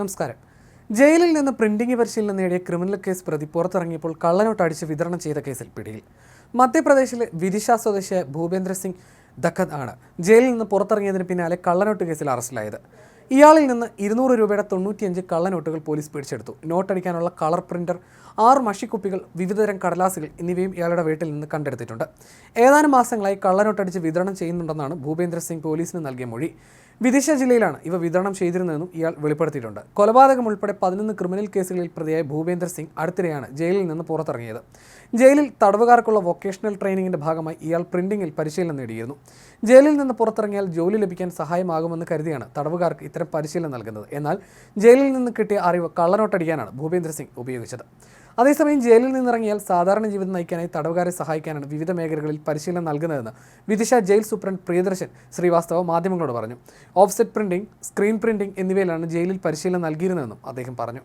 നമസ്കാരം. ജയിലിൽ നിന്ന് പ്രിന്റിംഗ് പരിശീലനം നേടിയ ക്രിമിനൽ കേസ് പ്രതി പുറത്തിറങ്ങിയപ്പോൾ കള്ളനോട്ട് അടിച്ച് വിതരണം ചെയ്ത കേസിൽ പിടിയിൽ. മധ്യപ്രദേശിലെ വിദിശ സ്വദേശിയായ ഭൂപേന്ദ്ര സിംഗ് ദഖത് ആണ് ജയിലിൽ നിന്ന് പുറത്തിറങ്ങിയതിന് പിന്നാലെ കള്ളനോട്ട് കേസിൽ അറസ്റ്റിലായത്. ഇയാളിൽ നിന്ന് ഇരുന്നൂറ് രൂപയുടെ തൊണ്ണൂറ്റിയഞ്ച് കള്ളനോട്ടുകൾ പോലീസ് പിടിച്ചെടുത്തു. നോട്ടടിക്കാനുള്ള കളർ പ്രിന്റർ ആറ് മഷിക്കുപ്പികൾ വിവിധതരം കടലാസുകൾ എന്നിവയും ഇയാളുടെ വീട്ടിൽ നിന്ന് കണ്ടെടുത്തിട്ടുണ്ട്. ഏതാനും മാസങ്ങളായി കള്ളനോട്ടടിച്ച് വിതരണം ചെയ്യുന്നുണ്ടെന്നാണ് ഭൂപേന്ദ്ര സിംഗ് പോലീസിന് നൽകിയ മൊഴി. വിദിശ ജില്ലയിലാണ് ഇവ വിതരണം ചെയ്തിരുന്നതെന്നും ഇയാൾ വെളിപ്പെടുത്തിയിട്ടുണ്ട്. കൊലപാതകം ഉൾപ്പെടെ പതിനൊന്ന് ക്രിമിനൽ കേസുകളിൽ പ്രതിയായ ഭൂപേന്ദ്ര സിംഗ് അടുത്തിടെയാണ് ജയിലിൽ നിന്ന് പുറത്തിറങ്ങിയത്. ജയിലിൽ തടവുകാർക്കുള്ള വൊക്കേഷണൽ ട്രെയിനിങ്ങിന്റെ ഭാഗമായി ഇയാൾ പ്രിന്റിംഗിൽ പരിശീലനം നേടിയിരുന്നു. ജയിലിൽ നിന്ന് പുറത്തിറങ്ങിയാൽ ജോലി ലഭിക്കാൻ സഹായമാകുമെന്ന് കരുതിയാണ് തടവുകാർക്ക് ഇത്തരം പരിശീലനം നൽകുന്നത്. എന്നാൽ ജയിലിൽ നിന്ന് കിട്ടിയ അറിവ് കള്ളനോട്ടടിക്കാനാണ് ഭൂപേന്ദ്ര സിംഗ് ഉപയോഗിച്ചത്. അതേസമയം ജയിലിൽ നിന്നിറങ്ങിയാൽ സാധാരണ ജീവിതം നയിക്കാനായി തടവുകാരെ സഹായിക്കാനാണ് വിവിധ മേഖലകളിൽ പരിശീലനം നൽകുന്നതെന്ന് വിദിശ ജയിൽ സൂപ്രണ്ട് പ്രിയദർശൻ ശ്രീവാസ്തവ മാധ്യമങ്ങളോട് പറഞ്ഞു. ഓഫ്സെറ്റ് പ്രിന്റിംഗ് സ്ക്രീൻ പ്രിന്റിംഗ് എന്നിവയിലാണ് ജയിലിൽ പരിശീലനം നൽകിയിരുന്നതെന്നും അദ്ദേഹം പറഞ്ഞു.